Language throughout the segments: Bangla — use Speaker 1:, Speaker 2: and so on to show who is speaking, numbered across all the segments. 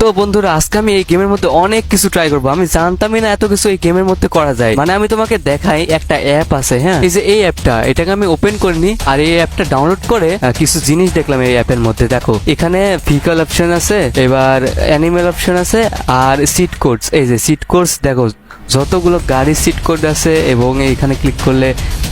Speaker 1: তো বন্ধুরা, আজকে আমি এই গেমের মধ্যে অনেক কিছু ট্রাই করব। আমি জানতামই না এত কিছু এই গেমের মধ্যে করা যায়। মানে আমি তোমাকে দেখাই একটা অ্যাপ আছে হ্যাঁ? এই যে এই অ্যাপটা এটাকে আমি ওপেন করিনি আর এই অ্যাপটা ডাউনলোড করে কিছু জিনিস দেখলাম এই অ্যাপের মধ্যে। দেখো, এখানে ভিকল অপশন আছে, এবার অ্যানিমেল অপশন আছে আর সিট কোর্স এই যে সিট কোর্স দেখো যতগুলো গাড়ি সিট কোড আছে এবং এখানে ক্লিক করলে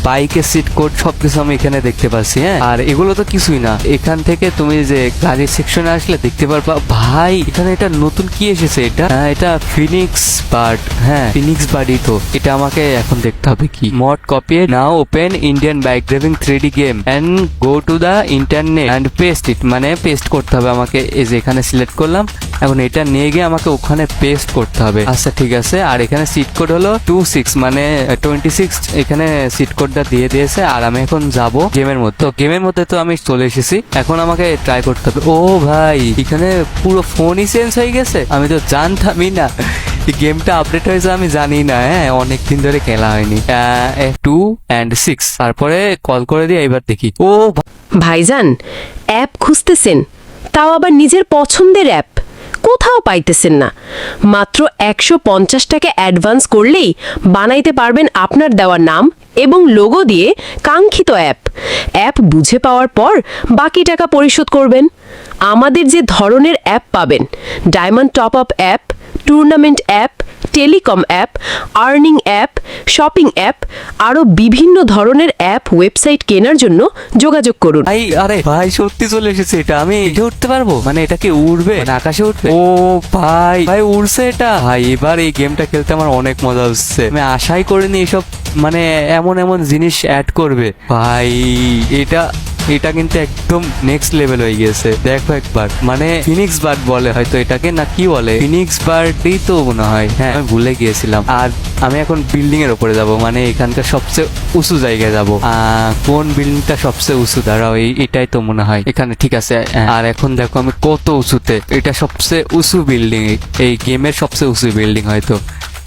Speaker 1: বাইকের সিট কোড সবকিছু আমি এখানে দেখতে পাচ্ছি হ্যাঁ? আর এগুলো তো কিছুই না। এখান থেকে তুমি যে গাড়ির সেকশনে আসলে দেখতে পারবা ভাই এখানে এটা নতুন কি এসেছে এটা? হ্যাঁ, এটা ফিনিক্স বার্ড হ্যাঁ ফিনিক্স বার্ডই তো। এটা আমাকে এখন দেখতে হবে কি। Mod copy now open Indian bike driving three game and go to the internet and paste it মানে পেস্ট করতে হবে আমাকে এই যে এখানে সিলেক্ট করলাম। এখন এটা নিয়ে গিয়ে আমাকে ওখানে পেস্ট করতে হবে। আচ্ছা ঠিক আছে। আর এখানে সিট কোড হলো টু সিক্স মানে টোয়েন্টি সিক্স এখানে সিট কোডটা দিয়ে দিয়েছে, আর আমি এখন যাব গেমের মধ্যে। তো গেমের মধ্যে তো আমি চলে এসেছি। এখন আমাকে ট্রাই করতে হবে। ও ভাই, এখানে পুরো ফোনই চেঞ্জ হয়ে গেছে। আমি তো জানতামই না। গেমটা আপডেট হয়েছে আমি জানি না হ্যাঁ? অনেক দিন ধরে খেলা হয়নি। টু অ্যান্ড সিক্স তারপরে কল করে দিয়ে এবার দেখি। ও
Speaker 2: ভাইজান অ্যাপ খুঁজতেছেন। তাও আবার নিজের পছন্দের অ্যাপ কোথাও পাইতেছেন না। মাত্র একশো পঞ্চাশ টাকা অ্যাডভান্স করলেই বানাইতে পারবেন আপনার দেওয়া নাম এবং লোগো দিয়ে কাঙ্ক্ষিত অ্যাপ। অ্যাপ বুঝে পাওয়ার পর বাকি টাকা পরিশোধ করবেন। আমাদের যে ধরনের অ্যাপ পাবেন, diamond top up app, tournament app telecom app, earning app, shopping app, আরও বিভিন্ন ধরনের অ্যাপ ওয়েবসাইট কেনার জন্য যোগাযোগ করুন।
Speaker 1: ভাই, আরে ভাই, সত্যি চলে এসেছে এটা। আমি এটা উঠতে পারব? মানে এটা কি উড়বে? মানে আকাশে উঠবে? ও ভাই ভাই, উড়ছে এটা। ভাই, এবার এই গেমটা খেলতে আমার অনেক মজা হচ্ছে। আমি আশাই করিনি এসব মানে এমন এমন জিনিস অ্যাড করবে। ভাই, এটা এটা কিন্তু একদম নেক্সট লেভেল হয়ে গেছে দেখো একবার। মানে ফিনিক্স বার্ড বলে হয়তো এটাকে না কি বলে? ফিনিক্স বার্ডই তো মনে হয়। হ্যাঁ আমি ভুলে গিয়েছিলাম। আর আমি এখন বিল্ডিং এর উপরে যাব মানে এখানকার সবচেয়ে উঁচু জায়গায় যাব। কোন বিল্ডিংটা সবচেয়ে উঁচু? দাঁড়াও এটাই তো মনে হয়। এখানে ঠিক আছে। হ্যাঁ, আর এখন দেখো আমি কত উঁচুতে। এটা সবচেয়ে উঁচু বিল্ডিং এই গেমের সবচেয়ে উঁচু বিল্ডিং হয়তো।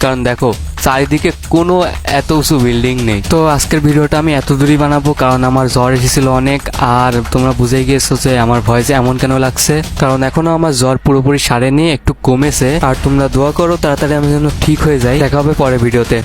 Speaker 1: কারণ দেখো চারিদিকে কোনো এত উঁচু বিল্ডিং নেই। তো আজকের ভিডিওটা আমি এত দূরই বানাবো, কারণ আমার জ্বর এসেছিল অনেক, আর তোমরা বুঝে গিয়েছো যে আমার ভয়েসে এমন কেন লাগছে। কারণ এখনও আমার জ্বর পুরোপুরি সারেনি, একটু কমেছে। আর তোমরা দোয়া করো, তাড়াতাড়ি আমি যেন ঠিক হয়ে যাই। দেখা হবে পরে ভিডিওতে।